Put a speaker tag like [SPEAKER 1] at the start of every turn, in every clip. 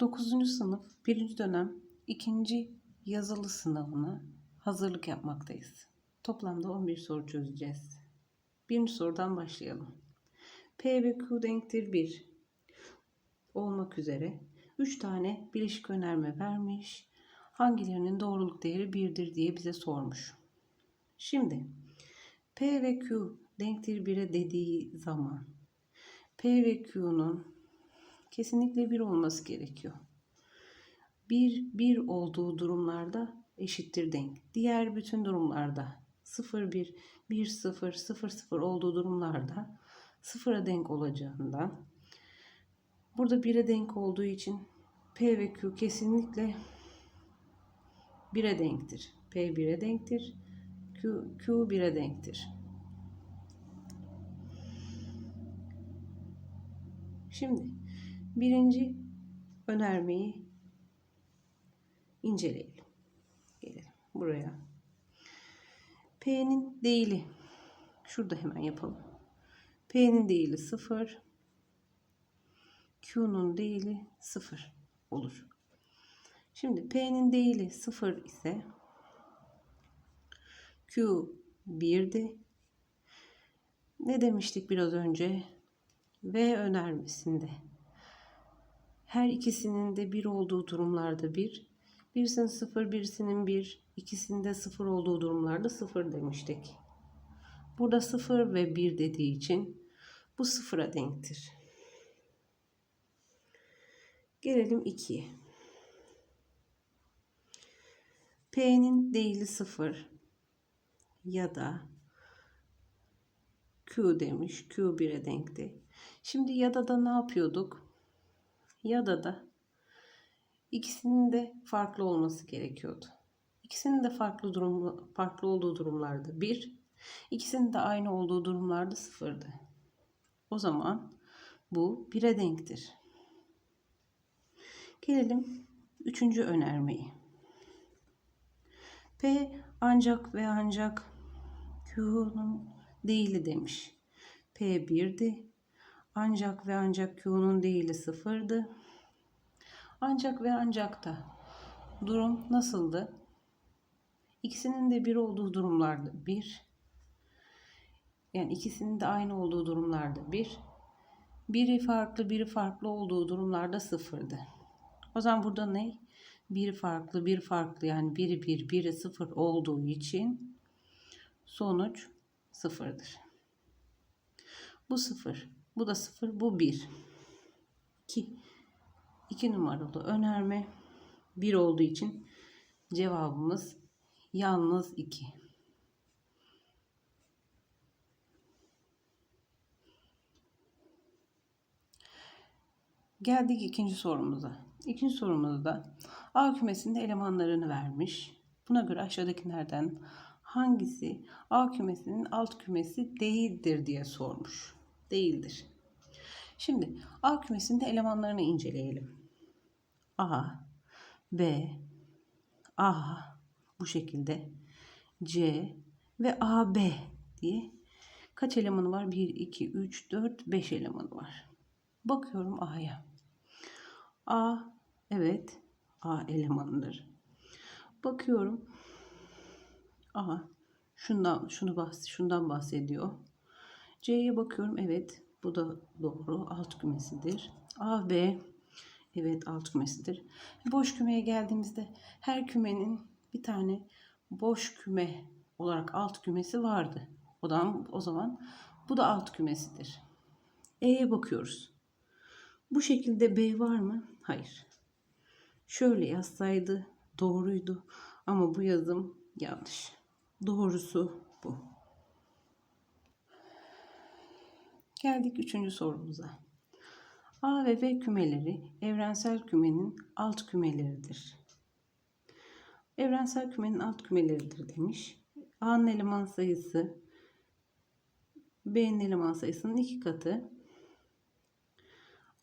[SPEAKER 1] 9. sınıf 1. dönem 2. yazılı sınavına hazırlık yapmaktayız. Toplamda 11 soru çözeceğiz. Birinci sorudan başlayalım. P ve Q denktir 1 olmak üzere 3 tane bileşik önerme vermiş. Hangilerinin doğruluk değeri 1'dir diye bize sormuş. Şimdi P ve Q denktir 1'e dediği zaman P ve Q'nun kesinlikle 1 olması gerekiyor. 1 1 olduğu durumlarda eşittir denk. Diğer bütün durumlarda 0 1 1 0 0 0 olduğu durumlarda sıfıra denk olacağından burada 1'e denk olduğu için P ve Q kesinlikle 1'e denktir. P 1'e denktir. Q, Q 1'e denktir. Şimdi birinci önermeyi inceleyelim. Gelelim buraya. P'nin değili. Şurada hemen yapalım. P'nin değili 0. Q'nun değili 0 olur. Şimdi P'nin değili 0 ise Q 1'di. Ne demiştik biraz önce? V önermesinde. Her ikisinin de 1 olduğu durumlarda 1. Birisinin 0, birisinin 1, ikisinde 0 olduğu durumlarda 0 demiştik. Burada 0 ve 1 dediği için bu sıfıra denktir. Gelelim 2'ye. P'nin değili 0 ya da Q demiş. Q 1'e denkti. Şimdi ya da da ne yapıyorduk? Ya da da ikisinin de farklı olması gerekiyordu. İkisinin de farklı durum farklı olduğu durumlarda 1, ikisinin de aynı olduğu durumlarda 0'dı. O zaman bu 1'e denktir. Gelelim üçüncü önermeyi. P ancak ve ancak Q'nun değili demiş. P 1'di. Ancak ve ancak Q'nun değili 0'dı. Ancak ve ancak da durum nasıldı? İkisinin de bir olduğu durumlarda bir. Yani ikisinin de aynı olduğu durumlarda bir. Biri farklı, biri farklı olduğu durumlarda sıfırdı. O zaman burada ne? Biri farklı, bir farklı yani biri bir, biri sıfır olduğu için sonuç sıfırdır. Bu sıfır, bu da sıfır, bu bir. 2. 2 numaralı önerme 1 olduğu için cevabımız yalnız 2. Geldik ikinci sorumuza. İkinci sorumuzda A kümesinde elemanlarını vermiş. Buna göre aşağıdakilerden hangisi A kümesinin alt kümesi değildir diye sormuş. Değildir. Şimdi A kümesinde elemanlarını inceleyelim. A, B, A bu şekilde C ve AB diye kaç elemanı var? 1, 2, 3, 4, 5 elemanı var. Bakıyorum A'ya. A evet A elemanıdır. Bakıyorum A şundan şunu bahs şundan bahsediyor. C'ye bakıyorum evet bu da doğru alt kümesidir. A B evet alt kümesidir. Boş kümeye geldiğimizde her kümenin bir tane boş küme olarak alt kümesi vardı. O zaman o zaman bu da alt kümesidir. E'ye bakıyoruz. Bu şekilde B var mı? Hayır. Şöyle yazsaydı doğruydu ama bu yazım yanlış. Doğrusu bu. Geldik üçüncü sorumuza. A ve B kümeleri evrensel kümenin alt kümeleridir. Evrensel kümenin alt kümeleridir demiş. A'nın eleman sayısı B'nin eleman sayısının iki katı.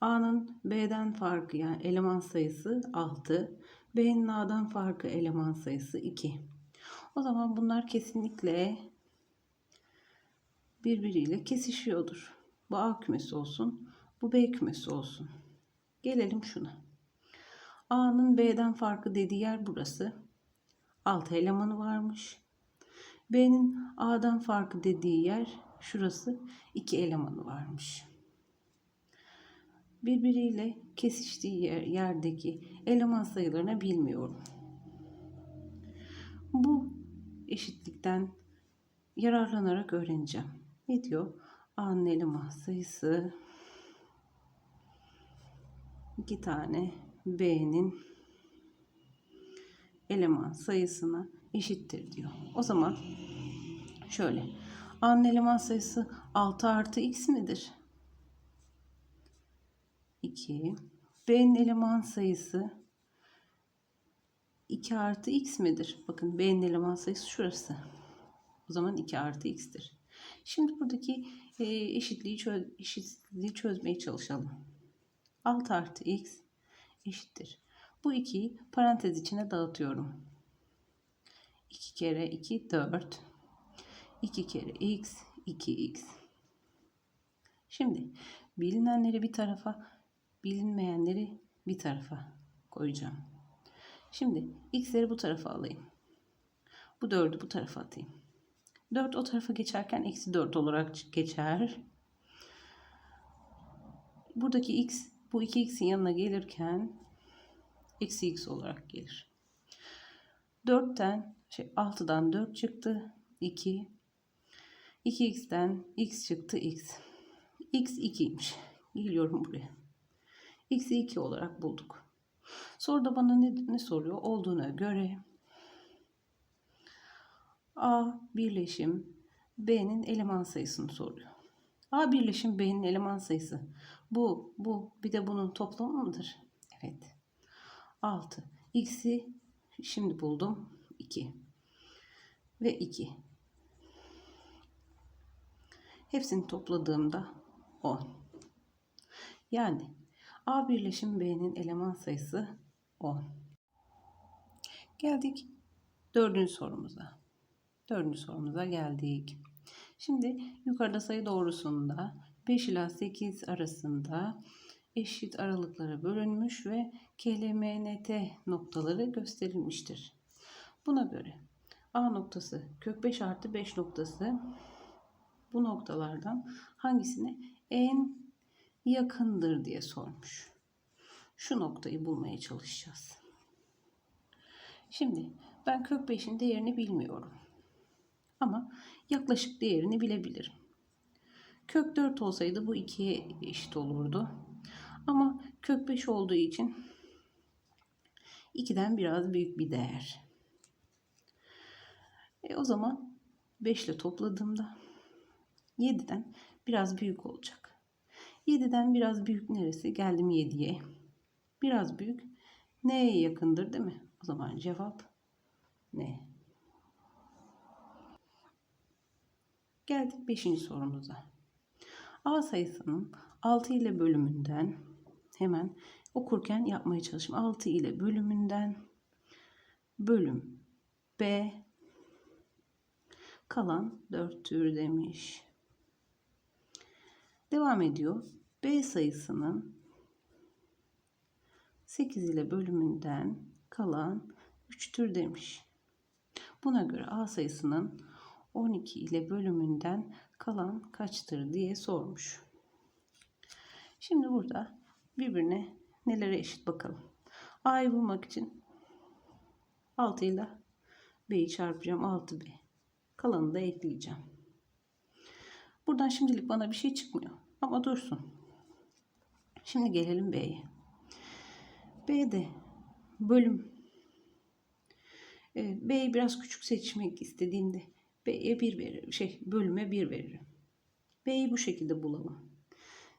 [SPEAKER 1] A'nın B'den farkı yani eleman sayısı 6. B'nin A'dan farkı eleman sayısı 2. O zaman bunlar kesinlikle birbiriyle kesişiyordur. Bu A kümesi olsun. Bu B kümesi olsun. Gelelim şuna. A'nın B'den farkı dediği yer burası. 6 elemanı varmış. B'nin A'dan farkı dediği yer şurası. 2 elemanı varmış. Birbiriyle kesiştiği yer, yerdeki eleman sayılarını bilmiyorum. Bu eşitlikten yararlanarak öğreneceğim. Ne diyor? A'nın eleman sayısı iki tane B'nin eleman sayısına eşittir diyor. O zaman şöyle. A'nın eleman sayısı 6 artı x midir? 2. B'nin eleman sayısı 2 artı x midir? Bakın B'nin eleman sayısı şurası. O zaman 2 artı x'tir. Şimdi buradaki eşitliği, çöz, eşitliği çözmeye çalışalım. 6 artı x eşittir. Bu 2'yi parantez içine dağıtıyorum. 2 kere 2 4. 2 kere x 2x. Şimdi bilinenleri bir tarafa, bilinmeyenleri bir tarafa koyacağım. Şimdi x'leri bu tarafa alayım. Bu 4'ü bu tarafa atayım. 4 o tarafa geçerken eksi 4 olarak geçer. Buradaki x bu 2x'in yanına gelirken eksi x olarak gelir. 4'ten şey 6'dan 4 çıktı. 2 2x'ten x çıktı x. x 2'ymiş. Geliyorum buraya. x'i 2 olarak bulduk. Soruda bana ne, ne soruyor? Olduğuna göre A birleşim B'nin eleman sayısını soruyor. A birleşim B'nin eleman sayısı. Bu, bu bir de bunun toplamı mıdır? Evet. 6. X'i şimdi buldum. 2. Ve 2. Hepsini topladığımda 10. Yani A birleşim B'nin eleman sayısı 10. Geldik dördüncü sorumuza. Dördüncü sorumuza geldik. Şimdi yukarıda sayı doğrusunda 5 ila 8 arasında eşit aralıklara bölünmüş ve KLMNT noktaları gösterilmiştir. Buna göre A noktası kök 5 artı 5 noktası bu noktalardan hangisine en yakındır diye sormuş. Şu noktayı bulmaya çalışacağız. Şimdi ben kök 5'in değerini bilmiyorum. Ama yaklaşık değerini bilebilirim. Kök 4 olsaydı bu 2'ye eşit olurdu. Ama kök 5 olduğu için 2'den biraz büyük bir değer. E o zaman 5 ile topladığımda 7'den biraz büyük olacak. 7'den biraz büyük neresi? Geldim 7'ye. Biraz büyük neye yakındır değil mi? O zaman cevap ne? Geldik 5. sorumuza. A sayısının 6 ile bölümünden hemen okurken yapmaya çalışayım. 6 ile bölümünden bölüm B kalan 4 tür demiş. Devam ediyor. B sayısının 8 ile bölümünden kalan 3 tür demiş. Buna göre A sayısının 12 ile bölümünden kalan kaçtır diye sormuş. Şimdi burada birbirine nelere eşit bakalım. A'yı bulmak için 6 ile B'yi çarpacağım 6B. Kalanını da ekleyeceğim. Buradan şimdilik bana bir şey çıkmıyor. Ama dursun. Şimdi gelelim B'ye. B'de bölüm e, B'yi biraz küçük seçmek istediğimde B'ye 1 veririm. Şey bölüme 1 veririm. B'yi bu şekilde bulalım.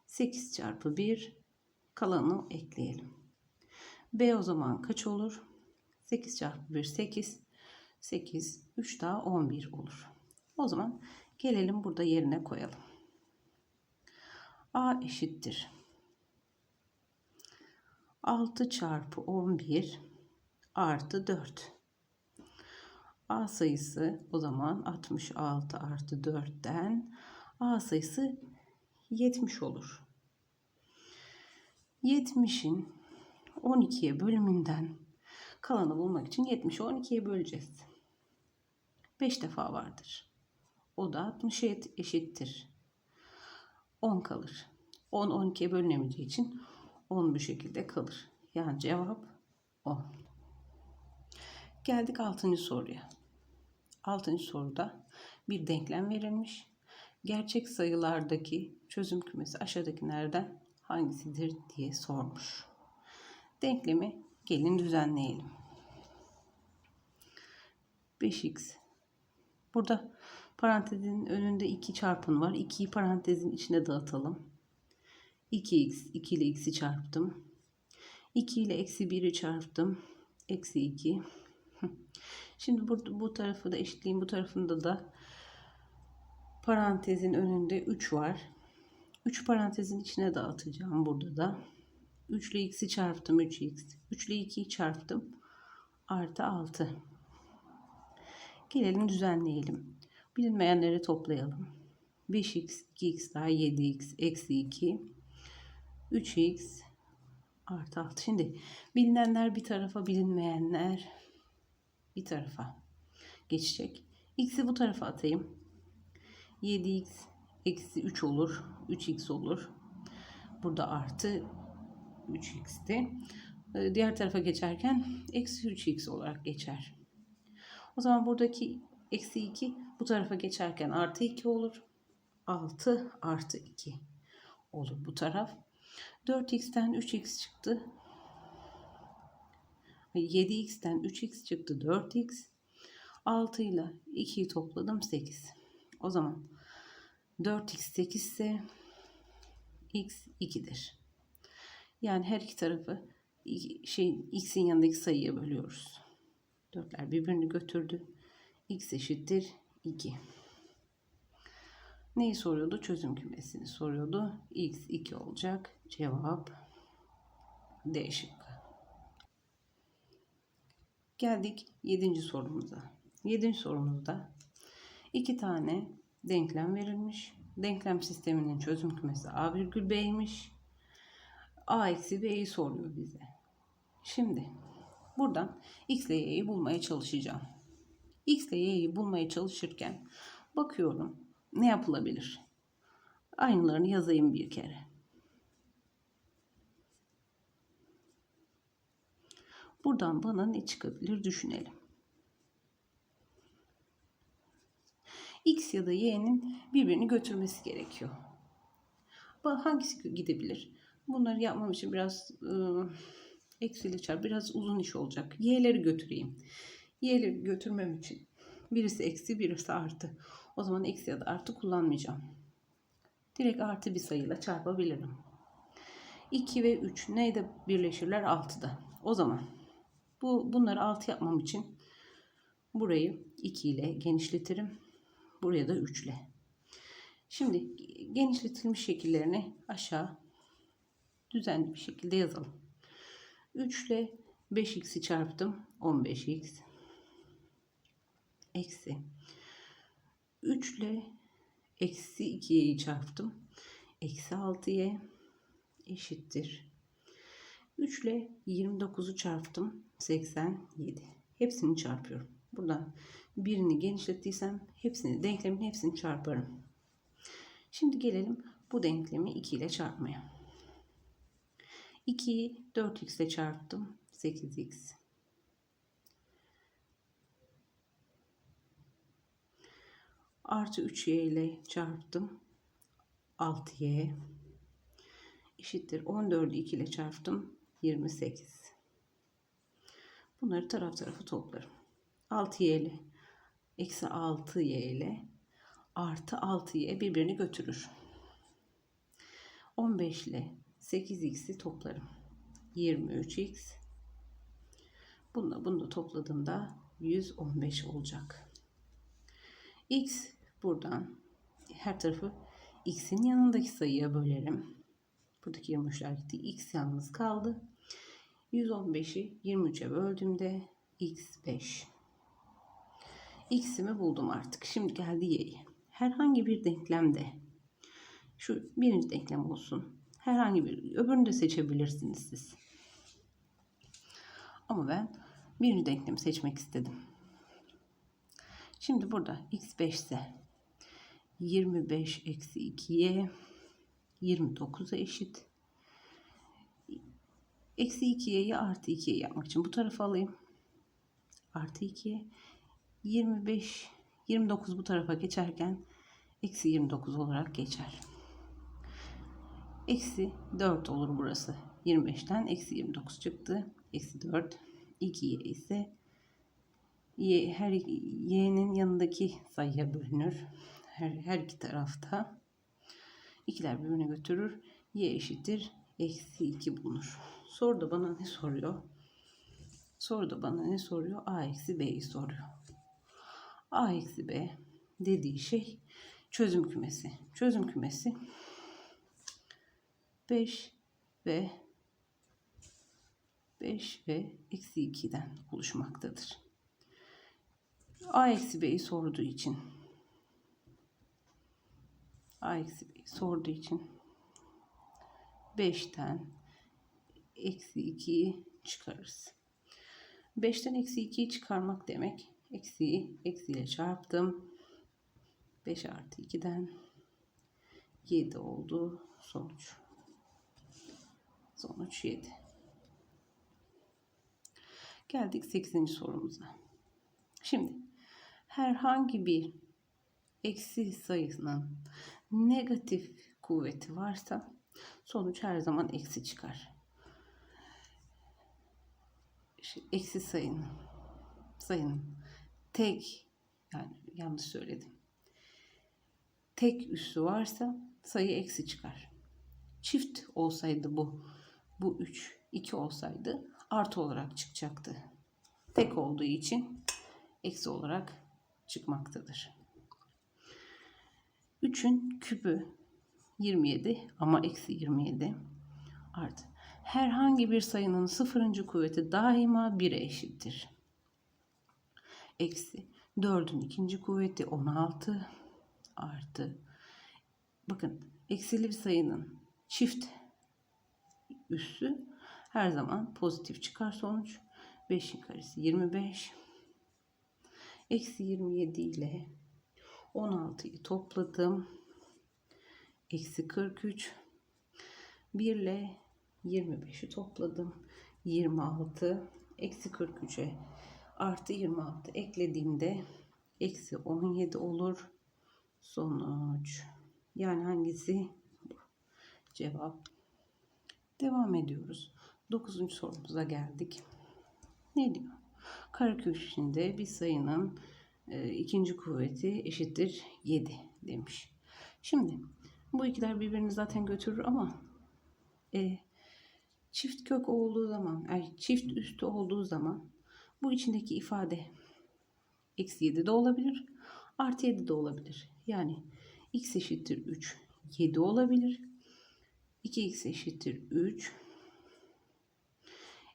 [SPEAKER 1] 8 çarpı 1 kalanı ekleyelim. B o zaman kaç olur? 8 çarpı 1 8. 8 3 daha 11 olur. O zaman gelelim burada yerine koyalım. A eşittir. 6 çarpı 11 artı 4. A sayısı o zaman 66 artı 4'ten A sayısı 70 olur. 70'in 12'ye bölümünden kalanı bulmak için 70'i 12'ye böleceğiz. 5 defa vardır. O da 60'a eşittir. 10 kalır. 10 12'ye bölünemeyeceği için 10 bu şekilde kalır. Yani cevap 10. Geldik 6. soruya. 6. soruda bir denklem verilmiş. Gerçek sayılardaki çözüm kümesi aşağıdakilerden hangisidir diye sormuş. Denklemi gelin düzenleyelim. 5x. Burada parantezin önünde 2 çarpın var. 2'yi parantezin içine dağıtalım. 2x, 2 ile x'i çarptım. 2 ile eksi 1'i çarptım. Eksi 2. Şimdi bu, bu tarafı da eşitliğin bu tarafında da parantezin önünde 3 var. 3 parantezin içine dağıtacağım burada da. 3 ile x'i çarptım 3x. 3 ile 2'yi çarptım. Artı 6. Gelelim düzenleyelim. Bilinmeyenleri toplayalım. 5x, 2x daha 7x, eksi 2, 3x artı 6. Şimdi bilinenler bir tarafa, bilinmeyenler bir tarafa geçecek. X'i bu tarafa atayım. 7x eksi 3 olur. 3x olur. Burada artı 3x'ti. Diğer tarafa geçerken eksi 3x olarak geçer. O zaman buradaki eksi 2 bu tarafa geçerken artı 2 olur. 6 artı 2 olur bu taraf. 4x'ten 3x çıktı. 7x'ten 3x çıktı 4x. 6 ile 2'yi topladım 8. O zaman 4x 8 ise x 2'dir. Yani her iki tarafı şey x'in yanındaki sayıya bölüyoruz. 4'ler birbirini götürdü. x eşittir 2. Neyi soruyordu? Çözüm kümesini soruyordu. x 2 olacak. Cevap D şıkkı. Geldik 7. sorumuza. 7. sorumuzda iki tane denklem verilmiş. Denklem sisteminin çözüm kümesi A virgül B'ymiş. A eksi B'yi soruyor bize. Şimdi buradan X ile Y'yi bulmaya çalışacağım. X ile Y'yi bulmaya çalışırken bakıyorum ne yapılabilir? Aynılarını yazayım bir kere. Buradan bana ne çıkabilir düşünelim. X ya da Y'nin birbirini götürmesi gerekiyor. Hangisi gidebilir? Bunları yapmam için biraz ıı, eksiyle çarp biraz uzun iş olacak. Y'leri götüreyim. Y'leri götürmem için birisi eksi birisi artı. O zaman eksi ya da artı kullanmayacağım. Direkt artı bir sayıyla çarpabilirim. 2 ve 3 neyde birleşirler? 6'da. O zaman bu bunları 6 yapmam için burayı 2 ile genişletirim. Buraya da 3 ile. Şimdi genişletilmiş şekillerini aşağı düzenli bir şekilde yazalım. 3 ile 5x'i çarptım. 15x eksi 3 ile eksi 2'yi çarptım. Eksi 6y eşittir. 3 ile 29'u çarptım. 87. Hepsini çarpıyorum. Buradan birini genişlettiysem hepsini denklemin hepsini çarparım. Şimdi gelelim bu denklemi 2 ile çarpmaya. 2'yi 4x ile çarptım. 8x. Artı 3y ile çarptım. 6y eşittir. 14'ü 2 ile çarptım. 28. Bunları taraf tarafı toplarım. 6y ile eksi 6y ile artı 6y birbirini götürür. 15 ile 8x'i toplarım. 23x. Bununla bunu da topladığımda 115 olacak. x buradan her tarafı x'in yanındaki sayıya bölerim. Buradaki 23'ler gitti. x yalnız kaldı. 115'i 23'e böldüğümde x 5. x'imi buldum artık. Şimdi geldi y'yi. Herhangi bir denklemde şu birinci denklem olsun. Herhangi bir öbürünü de seçebilirsiniz siz. Ama ben birinci denklemi seçmek istedim. Şimdi burada x 5 ise 25 eksi 2'ye 29'a eşit. Eksi 2'yi artı 2'ye yapmak için bu tarafa alayım. Artı 2'ye 25 29 bu tarafa geçerken eksi 29 olarak geçer. Eksi 4 olur burası. 25'ten eksi 29 çıktı. Eksi 4. 2y ise y, her y'nin yanındaki sayıya bölünür. Her, her iki tarafta. İkiler birbirine götürür. y eşittir. Eksi 2 bulunur. Soruda bana ne soruyor? Soruda bana ne soruyor? a eksi b'yi soruyor. a eksi b dediği şey çözüm kümesi. Çözüm kümesi 5 ve 5 ve eksi 2'den oluşmaktadır. A eksi B'yi sorduğu için A eksi sorduğu için 5'ten eksi 2'yi çıkarırız. 5'ten eksi 2'yi çıkarmak demek eksiyi eksiyle çarptım. 5 artı 2'den 7 oldu sonuç. Sonuç 7. Geldik 8. sorumuza. Şimdi herhangi bir eksi sayısının negatif kuvveti varsa sonuç her zaman eksi çıkar. Eksi sayının sayının tek yani yanlış söyledim. Tek üssü varsa sayı eksi çıkar. Çift olsaydı bu bu 3 2 olsaydı artı olarak çıkacaktı. Tek olduğu için eksi olarak çıkmaktadır. 3'ün küpü 27 ama eksi 27 artı. Herhangi bir sayının sıfırıncı kuvveti daima 1'e eşittir. Eksi 4'ün ikinci kuvveti 16 artı. Bakın eksili bir sayının çift üssü her zaman pozitif çıkar sonuç. 5'in karesi 25. Eksi 27 ile 16'yı topladım. Eksi 43. 1 ile 25'i topladım. 26. Eksi 43'e artı 26 eklediğimde eksi 17 olur. Sonuç. Yani hangisi? Cevap Devam ediyoruz. Dokuzuncu sorumuza geldik. Ne diyor? Kareköşesinde bir sayının ikinci kuvveti eşittir 7 demiş. Şimdi bu ikiler birbirini zaten götürür ama e, çift kök olduğu zaman, yani çift üstü olduğu zaman bu içindeki ifade eksi 7 de olabilir, artı 7 de olabilir. Yani x eşittir 3, 7 olabilir 2x eşittir 3.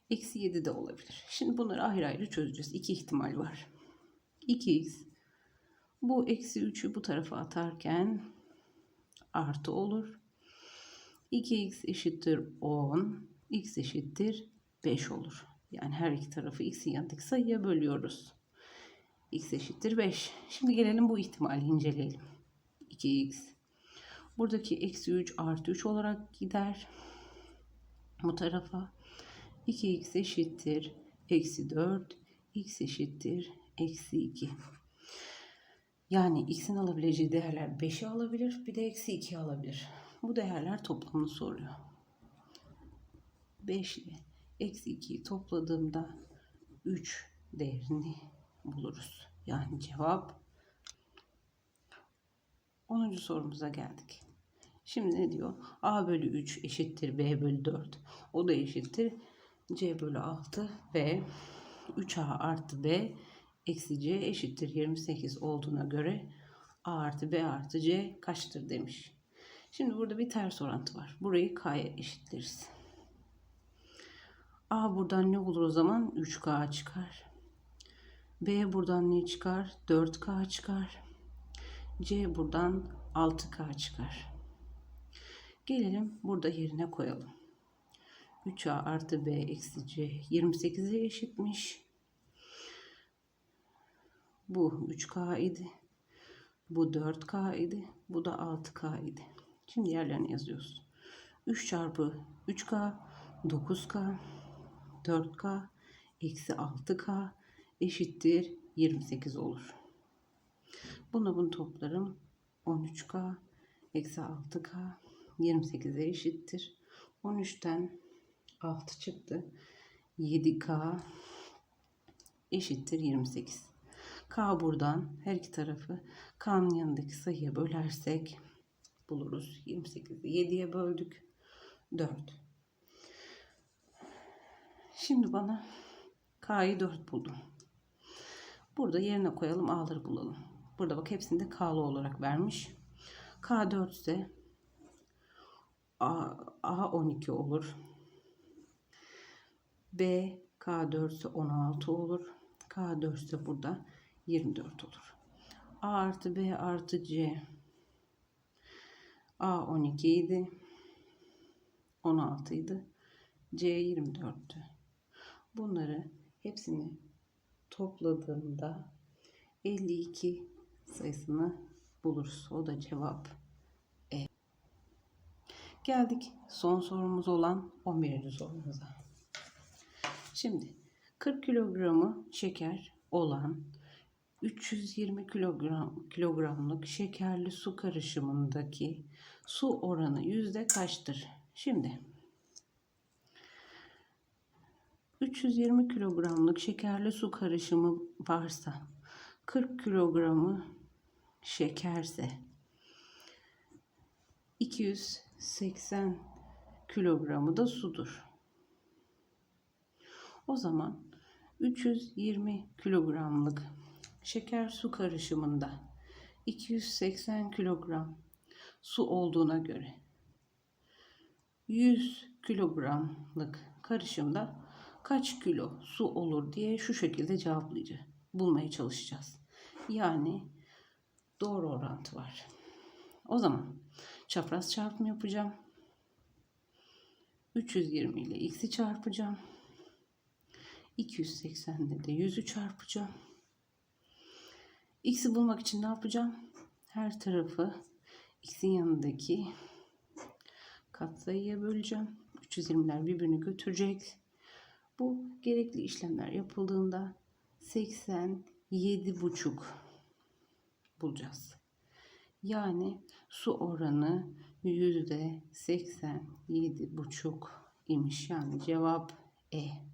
[SPEAKER 1] Eksi 7 de olabilir. Şimdi bunları ayrı ayrı çözeceğiz. İki ihtimal var. 2x bu eksi 3'ü bu tarafa atarken artı olur. 2x eşittir 10. x eşittir 5 olur. Yani her iki tarafı x'in yanındaki sayıya bölüyoruz. x eşittir 5. Şimdi gelelim bu ihtimali inceleyelim. 2x Buradaki eksi 3 artı 3 olarak gider. Bu tarafa 2x eşittir. Eksi 4. x eşittir. Eksi 2. Yani x'in alabileceği değerler 5'i alabilir. Bir de eksi 2 alabilir. Bu değerler toplamını soruyor. 5 ile eksi 2'yi topladığımda 3 değerini buluruz. Yani cevap 10. sorumuza geldik. Şimdi ne diyor? A bölü 3 eşittir B bölü 4. O da eşittir C bölü 6 ve 3A artı B eksi C eşittir 28 olduğuna göre A artı B artı C kaçtır demiş. Şimdi burada bir ters orantı var. Burayı K'ya eşitleriz. A buradan ne olur o zaman? 3K çıkar. B buradan ne çıkar? 4K çıkar. C buradan 6K çıkar. Gelelim burada yerine koyalım. 3a artı b eksi c 28'e eşitmiş. Bu 3k idi. Bu 4k idi. Bu da 6k idi. Şimdi yerlerini yazıyoruz. 3 çarpı 3k 9k 4k eksi 6k eşittir 28 olur. Bunu bunu toplarım. 13k eksi 6k 28'e eşittir. 13'ten 6 çıktı. 7k eşittir 28. K buradan her iki tarafı K'nın yanındaki sayıya bölersek buluruz. 28'i 7'ye böldük. 4. Şimdi bana K'yı 4 buldum. Burada yerine koyalım A'ları bulalım. Burada bak hepsinde K'lı olarak vermiş. K 4 ise A, A 12 olur. B K 4 ise 16 olur. K 4 ise burada 24 olur. A artı B artı C A 12 idi. 16 idi. C 24'tü. Bunları hepsini topladığımda 52 sayısını buluruz. O da cevap E. Geldik son sorumuz olan 11. sorumuza. Şimdi 40 kilogramı şeker olan 320 kilogram, kilogramlık şekerli su karışımındaki su oranı yüzde kaçtır? Şimdi 320 kilogramlık şekerli su karışımı varsa 40 kilogramı şekerse 280 kilogramı da sudur. O zaman 320 kilogramlık şeker su karışımında 280 kilogram su olduğuna göre 100 kilogramlık karışımda kaç kilo su olur diye şu şekilde cevaplayacağız. Bulmaya çalışacağız. Yani doğru orantı var. O zaman çapraz çarpımı yapacağım. 320 ile x'i çarpacağım. 280 ile de 100'ü çarpacağım. X'i bulmak için ne yapacağım? Her tarafı x'in yanındaki katsayıya böleceğim. 320'ler birbirini götürecek. Bu gerekli işlemler yapıldığında 87,5 bulacağız. Yani su oranı yüzde 87,5 imiş. Yani cevap E.